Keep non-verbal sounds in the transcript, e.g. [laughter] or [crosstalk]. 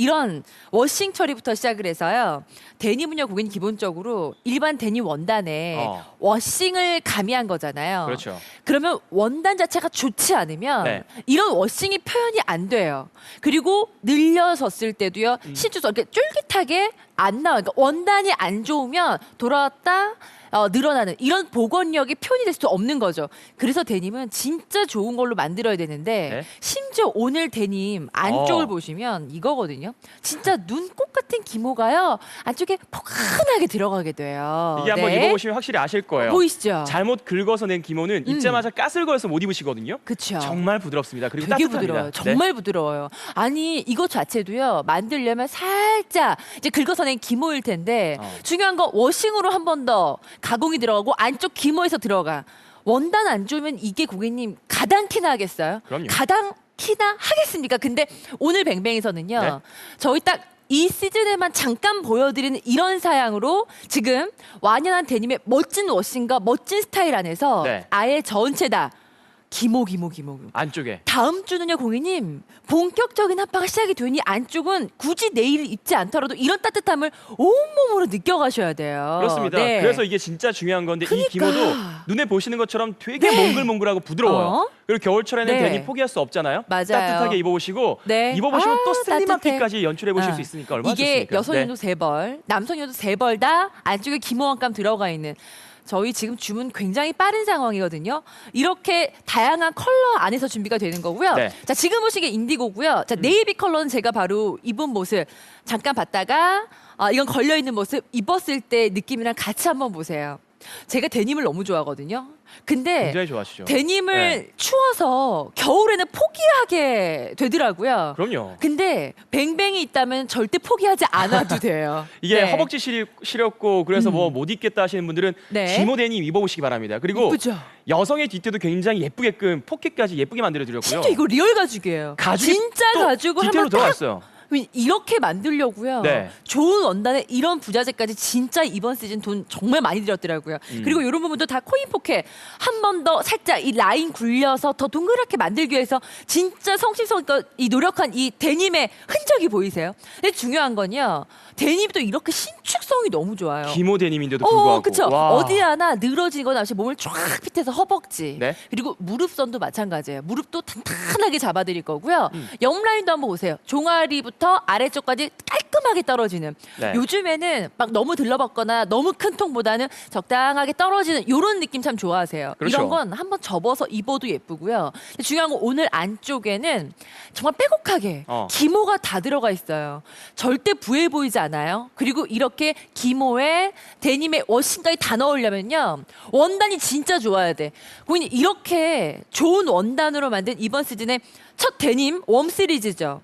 이런 워싱 처리부터 시작을 해서요. 데님은요, 고객님 기본적으로 일반 데님 원단에 어. 워싱을 가미한 거잖아요. 그렇죠. 그러면 원단 자체가 좋지 않으면 네. 이런 워싱이 표현이 안 돼요. 그리고 늘려졌을 때도요, 음. 실제로 이렇게 쫄깃하게 안 나와요. 그러니까 원단이 안 좋으면 돌아왔다 어, 늘어나는 이런 복원력이 표현이 될 수 없는 거죠. 그래서 데님은 진짜 좋은 걸로 만들어야 되는데 네. 심지어 오늘 데님 안쪽을 어. 보시면 이거거든요. 진짜 눈꽃 같은 기모가요 안쪽에 포근하게 들어가게 돼요. 이게 한번 네. 입어보시면 확실히 아실 거예요. 보이시죠? 잘못 긁어서 낸 기모는 음. 입자마자 까슬거려서 못 입으시거든요. 그쵸. 정말 부드럽습니다. 그리고 되게 따뜻합니다. 부드러워요. 네. 정말 부드러워요. 아니 이거 자체도요 만들려면 살짝 이제 긁어서 낸 기모일 텐데 어. 중요한 건 워싱으로 한 번 더 가공이 들어가고 안쪽 기모에서 들어가. 원단 안 좋으면 이게 고객님 가당키나 하겠어요? 그럼요. 가당키나 하겠습니까? 근데 오늘 뱅뱅에서는요 네. 저희 딱 이 시즌에만 잠깐 보여드리는 이런 사양으로 지금 완연한 데님의 멋진 워싱과 멋진 스타일 안에서 네. 아예 전체 다 기모 기모 기모 기모. 안쪽에 다음 주는요, 고객님. 본격적인 합파가 시작이 되니 안쪽은 굳이 내일 입지 않더라도 이런 따뜻함을 온몸으로 느껴가셔야 돼요. 그렇습니다. 네. 그래서 이게 진짜 중요한 건데 이 그러니까. 기모도 눈에 보시는 것처럼 되게 네. 몽글몽글하고 부드러워요. 어? 그리고 겨울철에는 네. 괜히 포기할 수 없잖아요. 맞아요. 따뜻하게 입어보시고 네. 입어보시면 아, 또 슬림한 따뜻해. 핏까지 연출해 보실 아, 수 있으니까 얼마나 이게 좋습니까? 여성용도 네. 세 벌, 남성용도 세 벌 다 안쪽에 기모원감 들어가 있는 저희 지금 주문 굉장히 빠른 상황이거든요. 이렇게 다양한 컬러 안에서 준비가 되는 거고요. 네. 자, 지금 보시게 인디고고요. 자, 네이비 컬러는 제가 바로 입은 모습 잠깐 봤다가 아, 이건 걸려 있는 모습 입었을 때 느낌이랑 같이 한번 보세요. 제가 데님을 너무 좋아하거든요. 근데 굉장히 좋아하시죠. 데님을 네. 추워서 겨울에는 포기하게 되더라고요. 그럼요. 근데 뱅뱅이 있다면 절대 포기하지 않아도 [laughs] 돼요. 이게 네. 허벅지 시리, 시렵고 그래서 뭐 못 입겠다 하시는 분들은 네. 기모 데님 입어보시기 바랍니다. 그리고 이쁘죠? 여성의 뒤태도 굉장히 예쁘게끔 포켓까지 예쁘게 만들어 드렸고요. 진짜 이거 리얼 가죽이에요. 가죽이 진짜 또 가죽을 디테일로 한번 딱 있어요. 이렇게 만들려고요. 네. 좋은 원단에 이런 부자재까지 진짜 이번 시즌 돈 정말 많이 들였더라고요. 음. 그리고 이런 부분도 다 코인 포켓 한 번 더 살짝 이 라인 굴려서 더 동그랗게 만들기 위해서 진짜 성심성의껏 이 노력한 이 데님의 흔적이 보이세요? 근데 중요한 건요. 데님도 이렇게 신축성이 너무 좋아요. 기모 데님인데도 불구하고. 어, 그쵸. 와. 어디 하나 늘어지거나 없이 몸을 쫙 핏해서 허벅지. 네. 그리고 무릎선도 마찬가지예요. 무릎도 탄탄하게 잡아드릴 거고요. 음. 옆 라인도 한번 보세요. 종아리부터 아래쪽까지 깔끔하게 떨어지는. 네. 요즘에는 막 너무 들러봤거나 너무 큰 통보다는 적당하게 떨어지는 이런 느낌 참 좋아하세요. 그렇죠. 이런 건 한번 접어서 입어도 예쁘고요. 중요한 건 오늘 안쪽에는 정말 빼곡하게 어. 기모가 다 들어가 있어요. 절대 부해 보이지 않아요. 그리고 이렇게 기모에 데님의 워싱까지 다 넣으려면요. 원단이 진짜 좋아야 돼. 고객님 이렇게 좋은 원단으로 만든 이번 시즌의 첫 데님 웜 시리즈죠.